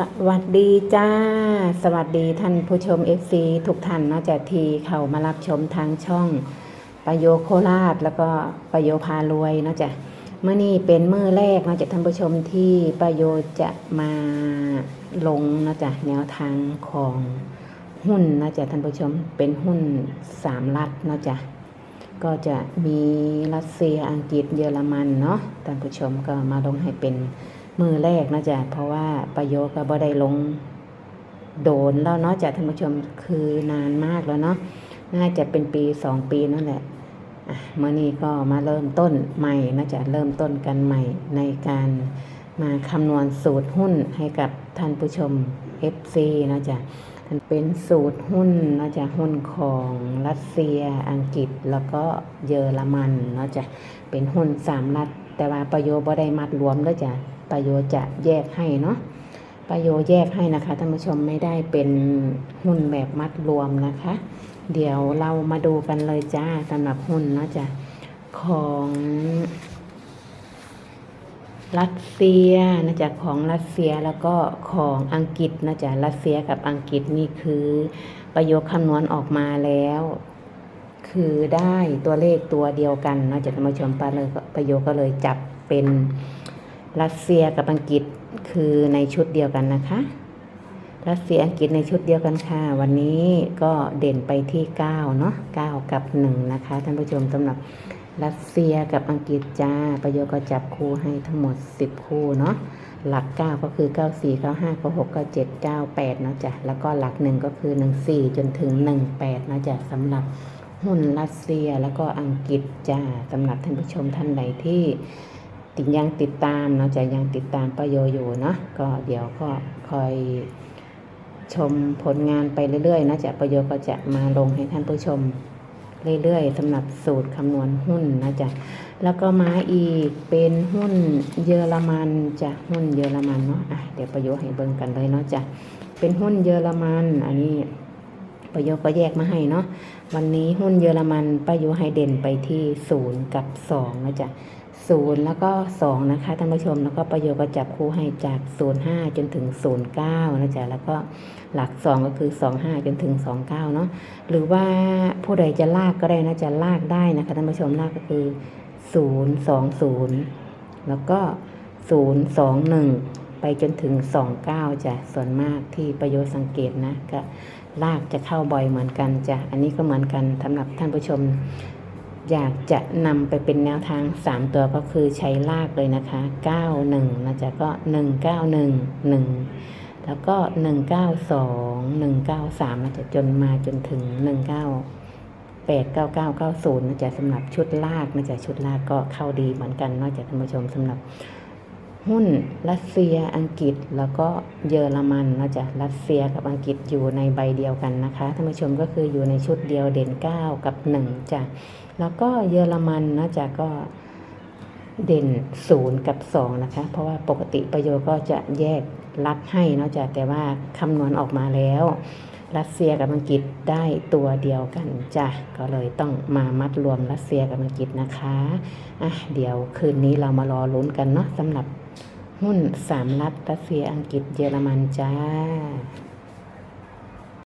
สวัสดีจ้า สวัสดีท่านผู้ชม FC ทุกท่านนาะจากทีเข้ามารับชมทางช่องประโยโคราชแล้วก็ประโยพารวยนาะจ้ะเมื่อนี้เป็นมื้อแรกนาะจากท่านผู้ชมที่ประโยจะมาลงนาะจ้ะแนวทางของหุ้นนาะจ้ะท่านผู้ชมเป็นหุ้นสามรัฐนาะจ้ะก็จะมีรัสเซียอังกฤษเยอรมันเนาะท่านผู้ชมก็มาลงให้เป็น มือแรกนะจ๊ะเพราะว่าประโยคก็บ่ได้ลงโดนแล้วเนาะจ้ะท่านผู้ชมคือนานมากแล้วเนาะน่าจะเป็นปีสองปีนั่นแหละเมื่อนี้ก็มาเริ่มต้นใหม่นะจ๊ะเริ่มต้นกันใหม่ในการมาคำนวณสูตรหุ้นให้กับท่านผู้ชม FC นะจ๊ะมันเป็นสูตรหุ้นนะจ๊ะหุ้นของรัสเซียอังกฤษแล้วก็เยอรมันนะจ๊ะเป็นหุ้นสามรัฐแต่ว่าประโยชน์บ่ได้มัดรวมแล้วจ้ะ ประโยชน์จะแยกให้เนาะประโยชน์แยกให้นะคะท่านผู้ชมไม่ได้เป็นหุ้นแบบมัดรวมนะคะ เดี๋ยวเรามาดูกันเลยจ้าสำหรับหุ้นเนาะจ้ะของรัสเซียนะจ๊ะของรัสเซียแล้วก็ของอังกฤษนะจ๊ะรัสเซียกับอังกฤษนี่คือประโยคคำนวณออกมาแล้ว คือได้ตัวเลขตัวเดียวกันเนาะจะท่านผู้ชมปาเลยประโยคก็เลยจับเป็น รัสเซียกับอังกฤษคือในชุดเดียวกันนะคะ รัสเซียอังกฤษในชุดเดียวกันค่ะ วันนี้ก็เด่นไปที่ 9 เนาะ9 กับ 1 นะคะ ท่านผู้ชมสำหรับรัสเซียกับอังกฤษจ้า ประโยคก็จับคู่ให้ทั้งหมด 10 คู่เนาะ หลัก 9 ก็คือ 94 95 96 97 98 เนาะจ้ะ แล้วก็หลัก 1 ก็คือ 14 จนถึง 18 เนาะจ้ะสำหรับหุ้นรัสเซียแล้วก็อังกฤษจ้าสำหรับท่านผู้ชมท่านใดที่ ติดยังติดตามเนาะจะยังติดตามประโยชน์อยู่เนาะก็เดี๋ยวก็คอยชมผลงานไปเรื่อยๆนะจะประโยชน์ก็จะมาลงให้ท่านผู้ชมเรื่อยๆสำหรับสูตรคำนวณหุ้นนะจ๊ะแล้วก็มาอีกเป็นหุ้นเยอรมันจ้ะหุ้นเยอรมันเนาะอะเดี๋ยวประโยชน์ให้เบิ่งกันเลยเนาะจ้ะเป็นหุ้นเยอรมันอันนี้ประโยคก็แยกมาให้เนาะวันนี้หุ้นเยอรมันประโยชน์ให้เด่นไปที่ศูนย์กับสองนะจ๊ะ ศูนย์แล้วก็สองนะคะท่านผู้ชมแล้วก็ประโยชน์ก็จับคู่ให้จากศูนย์ห้าจนถึงศูนะจ๊ะแล้วก็หลักสองก็คือสองห้าจนถึงสองเนาะหรือว่าผู้ใดจะลากก็ได้นะจะลากได้นะคะท่านผู้ชมลากก็คือศูนย์สองศูนย์แล้วก็ศูนย์สองหนึ่งไปจนถึงสองเก้าจ้ะส่วนมากที่ประโยชน์สังเกตนะก็ลากจะเข้าบ่อยเหมือนกันจ้ะอันนี้ก็เหมือนกันสำหรับท่านผู้ชม อยากจะนำไปเป็นแนวทาง 3 ตัวก็คือใช้ลากเลยนะคะ 91 นะจ๊ะก็ 191 1 แล้วก็ 192 193นะจ๊ะจนมาจนถึง 19 89990นะจ๊ะสำหรับชุดลากนะจ๊ะชุดลากก็เข้าดีเหมือนกันนอกจากท่านผู้ชมสำหรับ หุ้นรัสเซียอังกฤษแล้วก็เยอรมันนะจ๊ะรัสเซียกับอังกฤษอยู่ในใบเดียวกันนะคะท่านผู้ชมก็คืออยู่ในชุดเดียวเด่น 9 กับ1จ้ะแล้วก็เยอรมันนะจ๊ะก็เด่น 0 กับ 2 นะคะ เพราะว่าปกติประโยชน์ก็จะแยกรัดให้นะจ๊ะแต่ว่าคำนวณออกมาแล้ว รัสเซียกับอังกฤษได้ตัวเดียวกันจ้ะก็เลยต้องมามัดรวมรัสเซียกับอังกฤษนะคะอะเดี๋ยวคืนนี้เรามารอลุ้นกันเนาะสำหรับ หุ้นสามรัฐรัสเซียอังกฤษเยอรมันจ้า